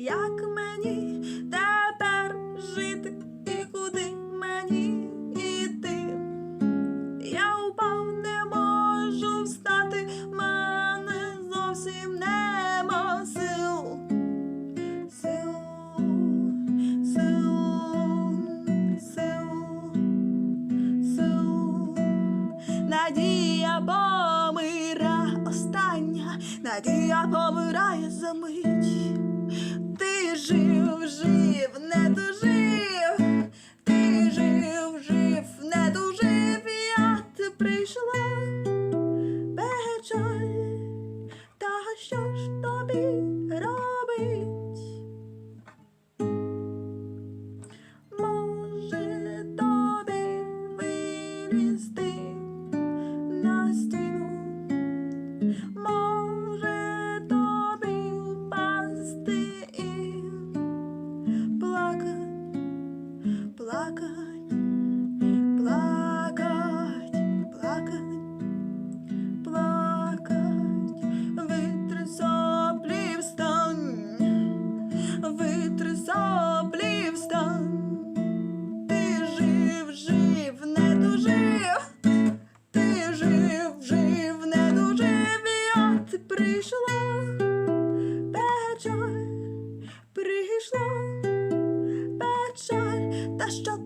як мені тепер жити і куди мені йти. Я упав, не можу встати, мене зовсім нема сил. Сил, сил, сил, сил. Надія помира остання, надія помирає за мить. вітри соплів стан. Ти жив, жив, не дужив, ти жив, жив, не дужив, я прийшла, печаль, прийшла, печаль, та що